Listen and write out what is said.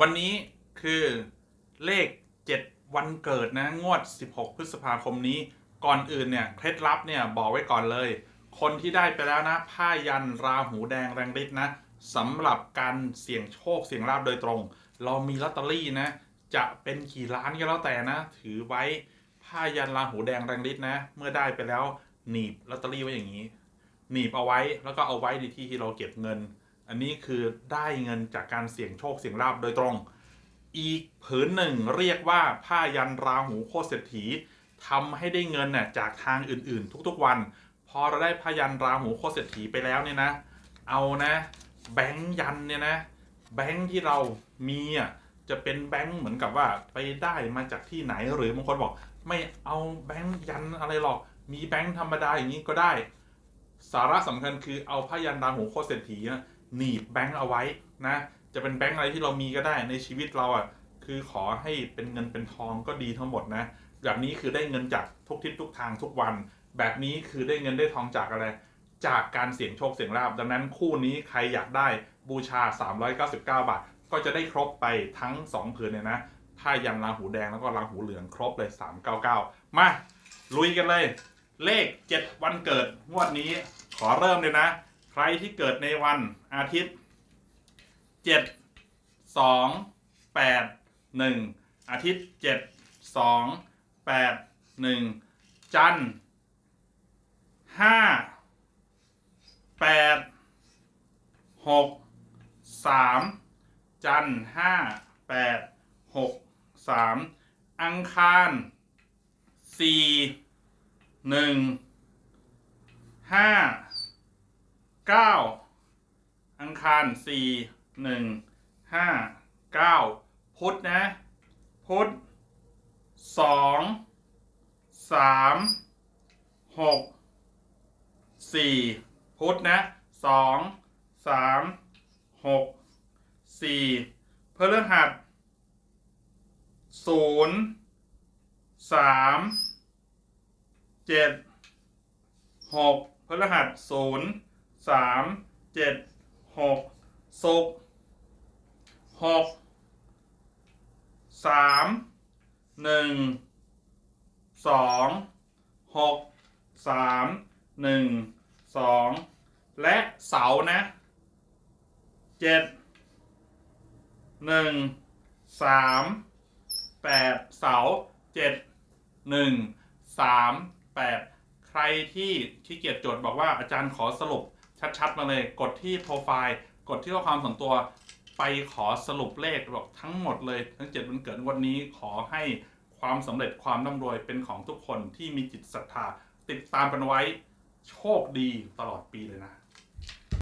วันนี้คือเลข 7 วันเกิดนะ งวด 16 พฤษภาคมนี้ ก่อนอื่นเนี่ยเคล็ดลับเนี่ยบอกไว้ก่อนเลย คนที่ได้ไปแล้วนะผ้ายันราหูแดงแรงฤทธิ์นะสำหรับการเสี่ยงโชคเสี่ยงลาบโดยตรง เรามีลอตเตอรี่นะ จะเป็นกี่ล้านก็แล้วแต่นะ ถือไว้ผ้ายันราหูแดงแรงฤทธิ์นะ เมื่อได้ไปแล้วหนีบลอตเตอรี่ไว้อย่างนี้ หนีบเอาไว้แล้วก็เอาไว้ในที่ที่เราเก็บเงิน อันนี้คือได้เงินจากการเสี่ยงโชคเสี่ยงลาบโดยตรง อีกผืนหนึ่งเรียกว่าผ้ายันราหูโคตรเศรษฐีทำให้ได้เงินน่ะจากทางอื่นๆ ทุกๆวัน พอเราได้ผ้ายันราหูโคตรเศรษฐีไปแล้วเนี่ยนะ เอานะ แบงค์ยันเนี่ยนะ แบงค์ที่เรามีอะจะเป็นแบงค์เหมือนกับว่าไปได้มาจากที่ไหนหรือบางคนบอก ไม่เอาแบงค์ยันอะไรหรอก มีแบงค์ธรรมดาอย่างนี้ก็ได้ สาระสำคัญคือเอาผ้ายันราหูโคตรเศรษฐีนะ หนีบแบงค์เอาไว้นะ จะเป็นแบงค์อะไรที่เรามีก็ได้ในชีวิตเราอะคือขอให้เป็นเงินเป็นทองก็ดีทั้งหมดนะ แบบนี้คือได้เงินจากทุกทิศทุกทางทุกวัน แบบนี้คือได้เงินได้ทองจากอะไร จากการเสี่ยงโชคเสี่ยงลาบดังนั้นคู่นี้ใครอยากได้บูชา 399 บาท ก็จะได้ครบไปทั้ง 2 ผืนเนี่ยนะผ้ายันราหูแดงแล้วก็ราหูเหลืองครบเลย 399 มาลุยกันเลย เลข 7 วันเกิดงวดนี้ขอเริ่มเลยนะ ครที่เกิดในวันอาทิตย์ 7 2 8 1 อาทิตย์ 7 2 8 1 จันทร์5แปดหกสามจันทร์ห้าแปดหกสามอังคารสี่หนึ่งห้า เก้าอังคารสี่หนึ่งห้าเก้าพุธนะพุธสองสามหกสี่พุธนะสองสามหกสี่พฤหัสศูนย์สามเจ็ดหกพฤหัสศูนย์ สามเจ็ดหกศุกร์หกสามหนึ่งสองหกสามหนึ่งสองและเสานะเจ็ดหนึ่งสามแปดเสาเจ็ดหนึ่งสามแปดใครที่ขี้เกียจจดบอกว่าอาจารย์ขอสรุป ชัดๆมาเลยกดที่โปรไฟล์กดที่ข้อความส่วนตัวไปขอสรุปเลขบอกทั้งหมดเลยทั้งเจ็ดวันเกิดวันนี้ขอให้ความสำเร็จความร่ำรวยเป็นของทุกคนที่มีจิตศรัทธา ติดตามกันไว้โชคดีตลอดปีเลยนะ